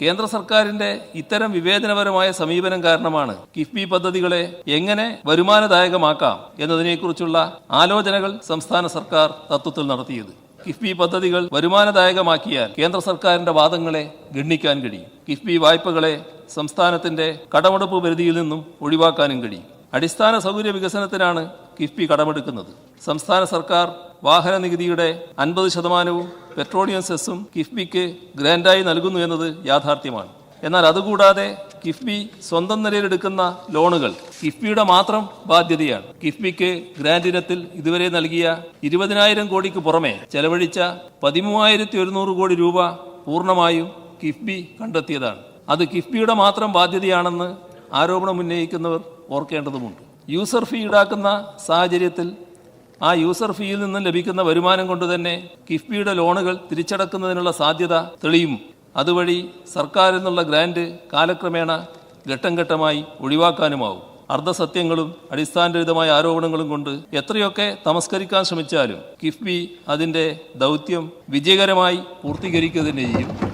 കേന്ദ്ര സർക്കാരിന്റെ ഇത്തരം വിവേചനപരമായ സമീപനം കാരണമാണ് കിഫ്ബി പദ്ധതികളെ എങ്ങനെ വരുമാനദായകമാക്കാം എന്നതിനെക്കുറിച്ചുള്ള ആലോചനകൾ സംസ്ഥാന സർക്കാർ തത്വത്തിൽ നടത്തിയത്. കിഫ്ബി പദ്ധതികൾ വരുമാനദായകമാക്കിയാൽ കേന്ദ്ര സർക്കാരിന്റെ വാദങ്ങളെ ഗണ്ണിക്കാൻ കഴിയും. കിഫ്ബി വായ്പകളെ സംസ്ഥാനത്തിന്റെ കടമെടുപ്പ് പരിധിയിൽ നിന്നും ഒഴിവാക്കാനും കഴിയും. അടിസ്ഥാന സൗകര്യ വികസനത്തിനാണ് കിഫ്ബി കടമെടുക്കുന്നത്. സംസ്ഥാന സർക്കാർ വാഹന നികുതിയുടെ അൻപത് ശതമാനവും പെട്രോളിയം സെസ്സും കിഫ്ബിക്ക് ഗ്രാൻഡായി നൽകുന്നു എന്നത് യാഥാർത്ഥ്യമാണ്. എന്നാൽ അതുകൂടാതെ കിഫ്ബി സ്വന്തം നിലയിലെടുക്കുന്ന ലോണുകൾ കിഫ്ബിയുടെ മാത്രം ബാധ്യതയാണ്. കിഫ്ബിക്ക് ഗ്രാൻഡ് ഇനത്തിൽ ഇതുവരെ നൽകിയ ഇരുപതിനായിരം കോടിക്ക് പുറമെ ചെലവഴിച്ച പതിമൂവായിരത്തി ഒരുന്നൂറ് കോടി രൂപ പൂർണമായും കിഫ്ബി കണ്ടെത്തിയതാണ്. അത് കിഫ്ബിയുടെ മാത്രം ബാധ്യതയാണെന്ന് ആരോപണം ഉന്നയിക്കുന്നവർ ഓർക്കേണ്ടതുമുണ്ട്. യൂസർ ഫീ ഈടാക്കുന്ന സാഹചര്യത്തിൽ ആ യൂസർ ഫീയിൽ നിന്നും ലഭിക്കുന്ന വരുമാനം കൊണ്ട് തന്നെ കിഫ്ബിയുടെ ലോണുകൾ തിരിച്ചടക്കുന്നതിനുള്ള സാധ്യത തെളിയും. അതുവഴി സർക്കാരിൽ നിന്നുള്ള ഗ്രാൻഡ് കാലക്രമേണ ഘട്ടം ഘട്ടമായി ഒഴിവാക്കാനുമാവും. അർദ്ധസത്യങ്ങളും അടിസ്ഥാനരഹിതമായ ആരോപണങ്ങളും കൊണ്ട് എത്രയൊക്കെ തമസ്കരിക്കാൻ ശ്രമിച്ചാലും കിഫ്ബി അതിന്റെ ദൗത്യം വിജയകരമായി പൂർത്തീകരിക്കുക തന്നെ ചെയ്യും.